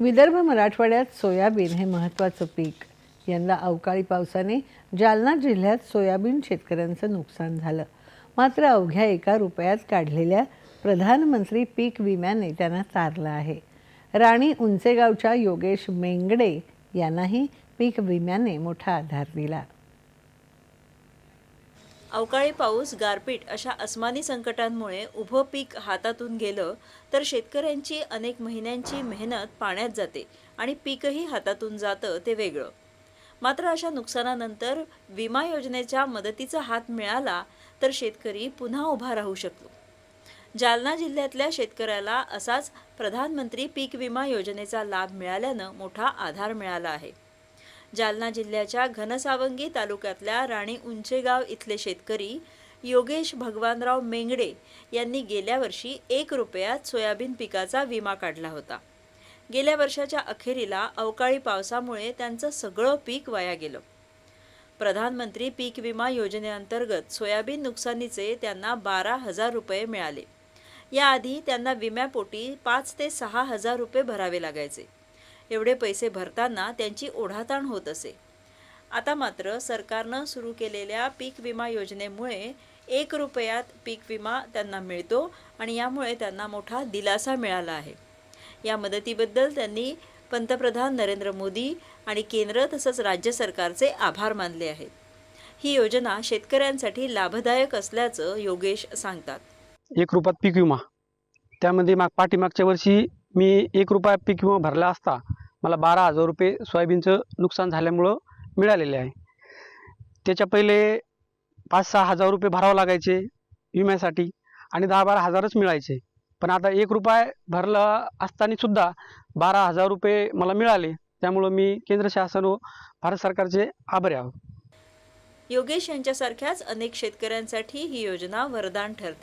विदर्भ मराठवाड्यात सोयाबीन हे महत्त्वाचं पीक. यंदा अवकाळी पावसाने जालना जिल्ह्यात सोयाबीन शेतकऱ्यांचं नुकसान झालं. मात्र अवघ्या एका रुपयात काढलेल्या प्रधानमंत्री पीक विम्याने त्यांना तारलं आहे. राणी उंचेगावच्या योगेश मेंगडे यांनाही पीक विम्याने मोठा आधार दिला. अवकाळी पाऊस गारपीट अशा अस्मानी संकटांमुळे उभं पीक हातातून गेलं तर शेतकऱ्यांची अनेक महिन्यांची मेहनत पाण्यात जाते आणि पीकही हातातून जातं ते वेगळं. मात्र अशा नुकसानानंतर विमा योजनेच्या मदतीचा हात मिळाला तर शेतकरी पुन्हा उभा राहू शकतो. जालना जिल्ह्यातल्या शेतकऱ्याला असाच प्रधानमंत्री पीक विमा योजनेचा लाभ मिळाल्यानं मोठा आधार मिळाला आहे. जालना जिल्ह्याच्या घनसावंगी तालुक्यातल्या राणी उंचेगाव इथले शेतकरी योगेश भगवानराव मेंगडे यांनी गेल्या वर्षी एक रुपयात सोयाबीन पिकाचा विमा काढला होता. गेल्या वर्षाच्या अखेरीला अवकाळी पावसामुळे त्यांचं सगळं पीक वाया गेलं. प्रधानमंत्री पीक विमा योजनेअंतर्गत सोयाबीन नुकसानीचे त्यांना बारा हजार रुपये मिळाले. याआधी त्यांना विम्यापोटी पाच ते सहा हजार रुपये भरावे लागायचे. एवढे पैसे भरताना त्यांची ओढाताण होत असे. आता मात्र सरकारनं सुरू केलेल्या पीक विमा योजनेमुळे एक रुपयात पीक विमा त्यांना मिळतो आणि यामुळे त्यांना मोठा दिलासा मिळाला आहे. या मदतीबद्दल त्यांनी पंतप्रधान नरेंद्र मोदी आणि केंद्र तसंच राज्य सरकारचे आभार मानले आहेत. ही योजना शेतकऱ्यांसाठी लाभदायक असल्याचं योगेश सांगतात. एक रुपयात पीक विमा. त्यामध्ये माग पाठीमागच्या वर्षी मी एक रुपया पीक विमा भरला असता मला बारा हजार रुपये सोयाबीनचं नुकसान झाल्यामुळं मिळालेले आहे. त्याच्या पहिले पाच सहा हजार रुपये भरावं लागायचे विम्यासाठी आणि दहा बारा हजारच मिळायचे. पण आता एक रुपये भरला असताना सुद्धा बारा हजार रुपये मला मिळाले. त्यामुळं मी केंद्र शासन व भारत सरकारचे आभारी आहोत योगेश यांच्यासारख्याच अनेक शेतकऱ्यांसाठी ही योजना वरदान ठरते.